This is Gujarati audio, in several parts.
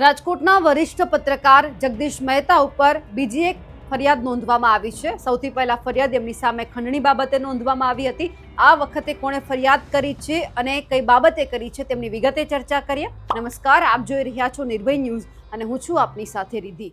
રાજકોટના વરિષ્ઠ પત્રકાર જગદીશ મહેતા ઉપર બીજી એક ફરિયાદ નોંધવામાં આવી છે. સૌથી પહેલા ફરિયાદ એમની સામે ખંડણી બાબતે નોંધવામાં આવી હતી. આ વખતે કોણે ફરિયાદ કરી છે અને કઈ બાબતે કરી છે તેમની વિગતે ચર્ચા કરીએ. નમસ્કાર, આપ જોઈ રહ્યા છો નિર્ભય ન્યૂઝ અને હું છું આપની સાથે રીધી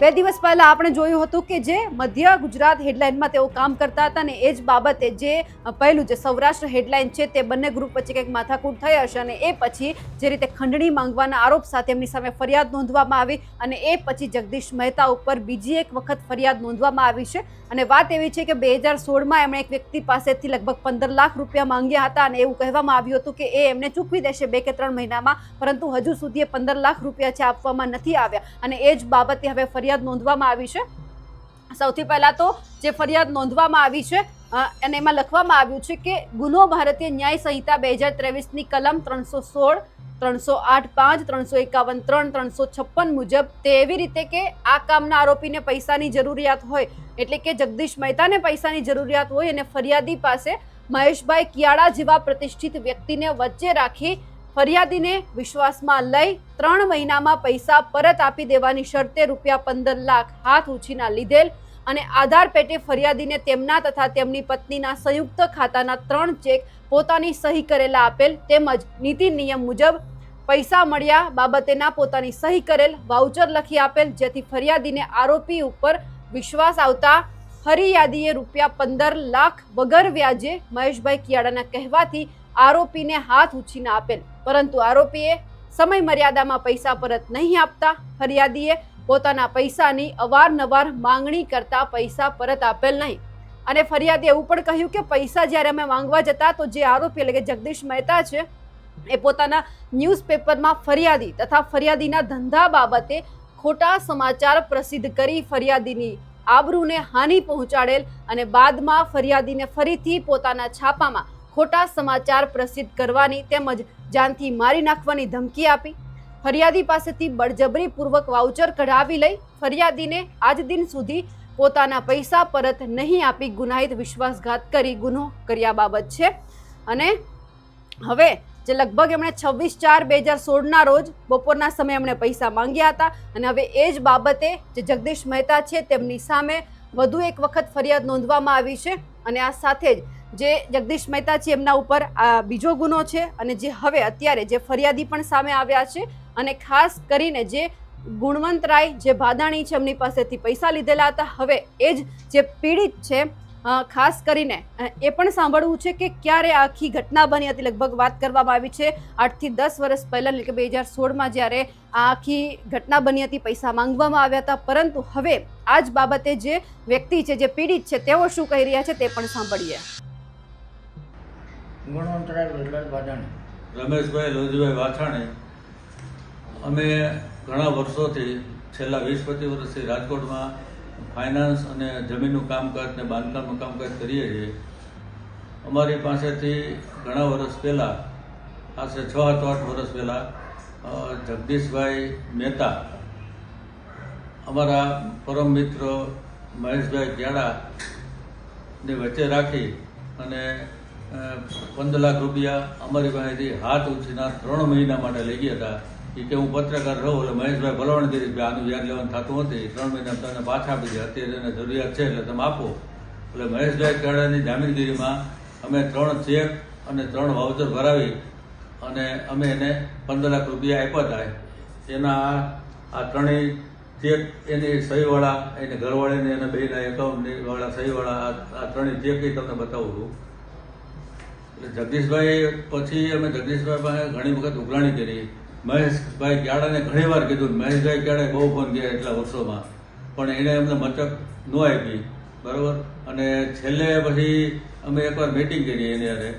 બે દિવસ પહેલા આપણે જોયું હતું કે જે મધ્ય ગુજરાત હેડલાઇનમાં તેઓ કામ કરતા હતા અને એ જ બાબતે જે પહેલું જે સૌરાષ્ટ્ર હેડલાઇન છે તે બંને ગ્રુપ વચ્ચે કંઈક માથાકૂટ થઈ હશે અને એ પછી જે રીતે ખંડણી માંગવાના આરોપ સાથે એમની સામે ફરિયાદ નોંધવામાં આવી અને એ પછી જગદીશ મહેતા ઉપર બીજી એક વખત ફરિયાદ નોંધવામાં આવી છે. અને વાત એવી છે કે બે હજાર સોળમાં એમણે એક વ્યક્તિ પાસેથી લગભગ પંદર લાખ રૂપિયા માંગ્યા હતા અને એવું કહેવામાં આવ્યું હતું કે એ એમને ચૂકવી દેશે બે કે ત્રણ મહિનામાં, પરંતુ હજુ સુધી એ પંદર લાખ રૂપિયા છે આપવામાં નથી આવ્યા અને એ જ બાબતે હવે ફરિયાદ નોંધવામાં આવી છે? સૌથી પહેલાં તો જે ફરિયાદ નોંધવામાં આવી છે અને એમાં લખવામાં આવ્યું છે કે ગુનો ભારતીય ન્યાય સંહિતા બે હજાર ત્રેવીસની કલમ ત્રણસો સોળ, ત્રણસો આઠ પાંચ, ત્રણસો એકાવન ત્રણ, ત્રણસો છપ્પન મુજબ તે એવી રીતે કે આ કામના આરોપીને પૈસાની જરૂરિયાત હોય, એટલે કે જગદીશ મહેતાને પૈસાની જરૂરિયાત હોય અને ફરિયાદી પાસે મહેશભાઈ કિયાળા જેવા પ્રતિષ્ઠિત વ્યક્તિને વચ્ચે રાખી ફરિયાદીને વિશ્વાસમાં લઈ ત્રણ મહિનામાં પૈસા પરત આપી દેવાની શરતે રૂપિયા પંદર લાખ હાથ ઉછીના લીધેલ અને આધાર પેટે ફરિયાદીને તેમના તથા તેમની પત્નીના સંયુક્ત ખાતાના ત્રણ ચેક પોતાની સહી કરેલા આપેલ તેમજ નીતિ નિયમ મુજબ પૈસા મળ્યા બાબતેના પોતાની સહી કરેલ વાઉચર લખી આપેલ, જેથી ફરિયાદીને આરોપી ઉપર વિશ્વાસ આવતા ફરિયાદીએ રૂપિયા પંદર લાખ વગર વ્યાજે મહેશભાઈ કિયાડાના કહેવાથી આરોપીને હાથ ઉછીને આપેલ. પરંતુ આરોપીએ સમય મર્યાદામાં પૈસા પરત નહીં આપતા, ફરિયાદીએ પોતાના પૈસાની અવારનવાર માંગણી કરતા પૈસા પરત આપેલ નહીં. અને ફરિયાદીએ એવું પણ કહ્યું કે પૈસા જ્યારે અમે માંગવા જતા તો જે આરોપી એટલે કે જગદીશ મહેતા છે, એ પોતાના ન્યૂઝપેપરમાં ફરિયાદી તથા ફરિયાદીના ધંધા બાબતે ખોટા સમાચાર પ્રસિદ્ધ કરી ફરિયાદીની આબરૂને હાનિ પહોંચાડેલ અને બાદમાં ફરિયાદીને ફરીથી પોતાના છાપામાં ખોટા સમાચાર પ્રસિદ્ધ કરવાની તેમજ જાનથી મારી નાખવાની ધમકી આપી. ફરિયાદી પાસેથી બળજબરીપૂર્વક વાઉચર કઢાવી લઈ ફરિયાદીને આજ દિન સુધી પોતાના પૈસા પરત નહીં આપી ગુનાહિત વિશ્વાસઘાત કરી ગુનો કર્યા બાબત છે. અને હવે જે લગભગ એમણે છવ્વીસ ચાર બે હજાર સોળના રોજ બપોરના સમયે એમણે પૈસા માંગ્યા હતા અને હવે એ જ બાબતે જે જગદીશ મહેતા છે તેમની સામે વધુ એક વખત ફરિયાદ નોંધવામાં આવી છે અને આ સાથે જ જે જગદીશ મહેતા છે એમના ઉપર આ બીજો ગુનો છે અને જે હવે અત્યારે જે ફરિયાદી પણ સામે આવ્યા છે અને ખાસ કરીને જે ગુણવંતરાય જે ભાદાણી છે એમની પાસેથી પૈસા લીધેલા હતા, હવે એ જ જે પીડિત છે ખાસ કરીને એ પણ સાંભળવું છે કે ક્યારે આખી ઘટના બની હતી, લગભગ વાત કરવામાં આવી છે, આઠથી દસ વર્ષ પહેલાં, એટલે કે બે હજાર સોળમાં જ્યારે આ આખી ઘટના બની હતી, પૈસા માંગવામાં આવ્યા હતા, પરંતુ હવે આ જ બાબતે જે વ્યક્તિ છે, જે પીડિત છે, તેઓ શું કહી રહ્યા છે તે પણ સાંભળીએ. ગુણવંતરાય વિરલાલ ભાદાણી રમેશભાઈ, લોજીભાઈ વાછાણી અમે ઘણા વર્ષોથી છેલ્લા વીસ પચીસ વર્ષથી રાજકોટમાં ફાઇનાન્સ અને જમીનનું કામકાજ ને બાંધકામનું કામકાજ કરીએ છીએ. અમારી પાસેથી ઘણા વર્ષ પહેલાં આશરે છ આઠ આઠ વર્ષ પહેલાં જગદીશભાઈ મહેતા, અમારા પરમ મિત્ર મહેશભાઈ ને વચ્ચે રાખી અને પંદર લાખ રૂપિયા અમારી પાસેથી હાથ ઉછીના ત્રણ મહિના માટે લઈ ગયા હતા. એ કે હું પત્રકાર રહું એટલે મહેશભાઈ ભલાવણ કરી આનું વ્યાજ લેવાનું થતું નથી ત્રણ મહિના તમને પાછા આપી દે અત્યારે એને જરૂરિયાત છે એટલે તમે આપો. એટલે મહેશભાઈ કેળાની જામીનગીરીમાં અમે ત્રણ ચેક અને ત્રણ વાઉચર ભરાવી અને અમે એને પંદર લાખ રૂપિયા આપ્યા હતા. એના આ- ત્રણેય ચેક એની સહીવાળા, એને ઘરવાળીને, એના બેના એકાઉન્ટની વાળા સહીવાળા, આ ત્રણેય ચેક એ તમને બતાવું છું. જગદીશભાઈ પછી અમે જગદીશભાઈ પાસે ઘણી વખત ઉઘરાણી કરી. મહેશભાઈ ક્યાડાને ઘણી વાર કીધું, મહેશભાઈ ક્યાડે બહુ ફોન કર્યા એટલા વર્ષોમાં. પણ એને અમને મચક ન આપી. બરાબર? અને છેલ્લે પછી અમે એકવાર મિટિંગ કરી એની અરે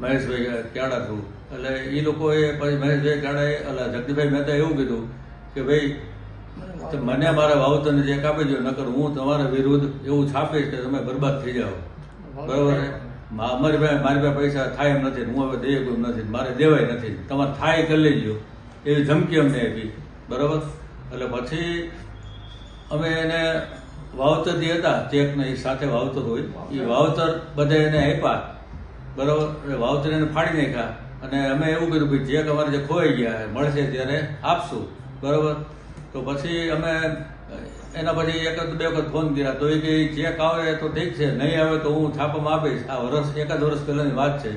મહેશભાઈ ક્યાડા થ્રુ. એટલે એ લોકોએ પછી મહેશભાઈ ક્યાડાએ એટલે જગદીશભાઈ મહેતા એવું કીધું કે, ભાઈ મને મારા વાવતરને જે કાપી દો નકર હું તમારા વિરુદ્ધ એવું છાપીશ કે તમે બરબાદ થઈ જાઓ. બરોબર? છે મા- અમારી પાસે મારી પાસે પૈસા થાય એમ નથી, હું હવે દઈએ એમ નથી, મારે દેવાય નથી. તમારે થાય કરી લેજો. એવી ધમકી અમને આપી. બરાબર? એટલે પછી અમે એને વાવતર જે હતા, ચેકને એ સાથે વાવતર હોય, એ વાવતર બધા એને આપ્યા. બરાબર? વાવતર એને ફાડી નાખ્યા. અને અમે એવું કીધું કે ચેક અમારે જે ખોવાઈ ગયા, મળશે ત્યારે આપશું. બરાબર? તો પછી અમે એના પછી એક જ બે વખત ફોન કર્યા. તો એ કે ચેક આવે તો ઠીક છે, નહીં આવે તો હું છાપામાં આપીશ. આ વર્ષ એકાદ વર્ષ પહેલાંની વાત છે.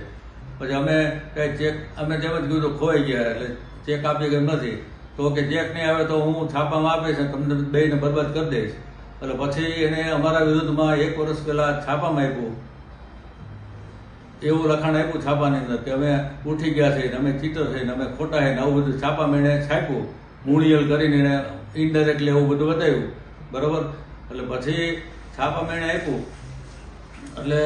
પછી અમે કંઈ ચેક અમે જેમ જ કીધું ખોવાઈ ગયા એટલે ચેક આપી કે નથી. તો કે ચેક નહીં આવે તો હું છાપામાં આપીશ તમને બેને બરબાદ કરી દઈશ. એટલે પછી એને અમારા વિરુદ્ધમાં એક વર્ષ પહેલાં છાપામાં આપ્યું. એવું લખાણ આપ્યું છાપાની અંદર કે અમે ઉઠી ગયા છે અમે ચીટર છે અમે ખોટા છે ને આવું બધું છાપા મેળે છાપ્યું. મૂળિયલ કરીને એને ઇનડાયરેક્ટલી એવું બધું બતાવ્યું. બરાબર? એટલે પછી છાપા એણે આપ્યું. એટલે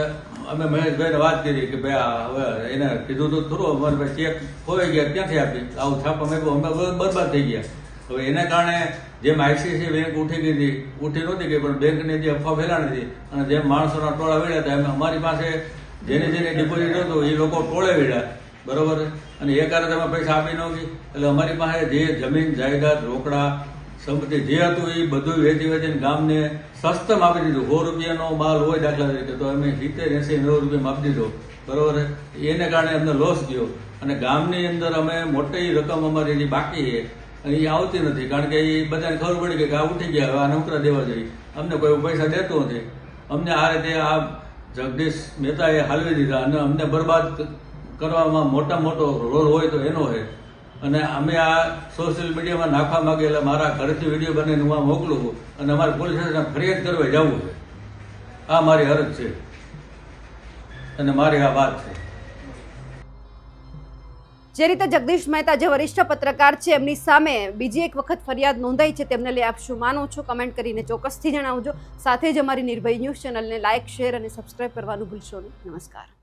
અમે મહેશભાઈને વાત કરી કે ભાઈ હવે એને કીધું તો ખરું, અમારે ભાઈ ચેક ખોવાઈ ગયા, ક્યાંથી આપી? આવું છાપામાં આપ્યું, અમે બરબાદ થઈ ગયા. હવે એના કારણે જેમ આઈસીઆઈસી બેંક ઉઠી ગઈ હતી, ઉઠી નહોતી ગઈ, પણ બેંકની જે અફવા ફેલાણી હતી અને જેમ માણસોના ટોળા વળ્યા હતા, એમ અમારી પાસે જેને જેને ડિપોઝિટ હતું, એ લોકો ટોળે વળ્યા બરોબર અને એ કારણે તમે પૈસા આપી નહોતી એટલે અમારી પાસે જે જમીન, જાયદાદ, રોકડા, સંપત્તિ જે હતું એ બધું વેચી વેચીને ગામને સસ્તમ આપી દીધું. સો રૂપિયાનો માલ હોય દાખલા તરીકે, તો અમે સિત્તેર, એસી, નેવું રૂપિયામાં આપી દીધો. બરોબર એને કારણે અમને લોસ ગયો અને ગામની અંદર અમે મોટી રકમ અમારી એની બાકી છે. અને એ આવતી નથી, કારણ કે એ બધાને ખબર પડી કે આ ઉઠી ગયા, હવે આ નોકરા દેવા જોઈએ અમને કોઈ પૈસા દેતો નથી. અમને આ રીતે આ જગદીશ મહેતાએ હાલવી દીધા અને અમને બરબાદ કરવામાં મોટા મોટો રોલ હોય તો એનો છે અને અમે આ સોશિયલ મીડિયામાં નાખવા માંગે એટલે મારા ઘરેથી વીડિયો બનાવીને હું આ મોકલું છું. અને અમારે પોલીસ સ્ટેશન ફરિયાદ કરવા જવું છે. આ મારી અરજ છે. અને મારી આ વાત છે. જે રીતે જગદીશ મહેતા જે વરિષ્ઠ પત્રકાર છે, એમની સામે બીજી એક વખત ફરિયાદ નોંધાઈ છે, તેમને લઈ આપ શું માનો છો? કમેન્ટ કરીને ચોક્કસથી જણાવજો. સાથે જ અમારી નિર્ભય ન્યૂઝ ચેનલને લાઇક શેર અને સબસ્ક્રાઇબ કરવાનું ભૂલશો નહીં. નમસ્કાર.